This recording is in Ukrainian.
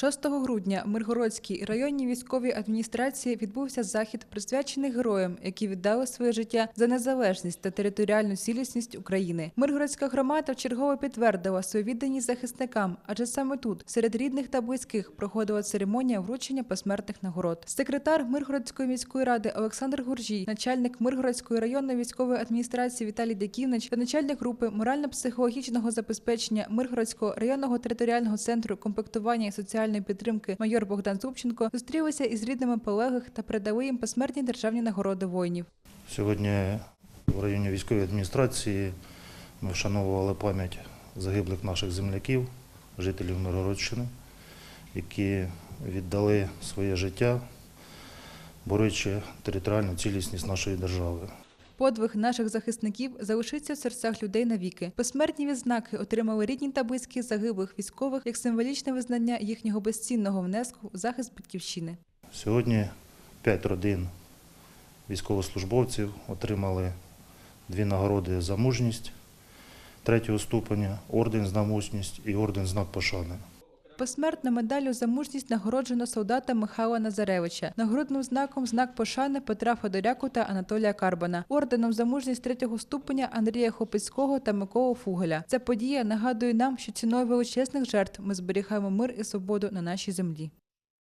6 грудня в Миргородській районній військовій адміністрації відбувся захід, присвячений героям, які віддали своє життя за незалежність та територіальну цілісність України. Миргородська громада вчергово підтвердила свою відданість захисникам, адже саме тут, серед рідних та близьких, проходила церемонія вручення посмертних нагород. Секретар Миргородської міської ради Олександр Гуржій, начальник Миргородської районної військової адміністрації Віталій Деківнич та начальник групи морально-психологічного забезпечення Миргородського районного територіального центру комплектування і соціальної підтримки майор Богдан Зубченко зустрілися із рідними полеглих та передали їм посмертні державні нагороди воїнів. Сьогодні в районі військової адміністрації ми вшановували пам'ять загиблих наших земляків, жителів Миргородщини, які віддали своє життя, борючи територіальну цілісність нашої держави. Подвиг наших захисників залишиться в серцях людей навіки. Посмертні відзнаки отримали рідні та близькі загиблих військових як символічне визнання їхнього безцінного внеску у захист батьківщини. Сьогодні п'ять родин військовослужбовців отримали дві нагороди за мужність третього ступеня, орден за мужність і орден знак пошани. Посмертно медаллю за мужність нагороджено солдата Михайла Назаревича, нагрудним знаком знак пошани Петра Федоряку та Анатолія Карбана, орденом за мужність третього ступеня Андрія Хопицького та Миколи Фугеля. Ця подія нагадує нам, що ціною величезних жертв ми зберігаємо мир і свободу на нашій землі.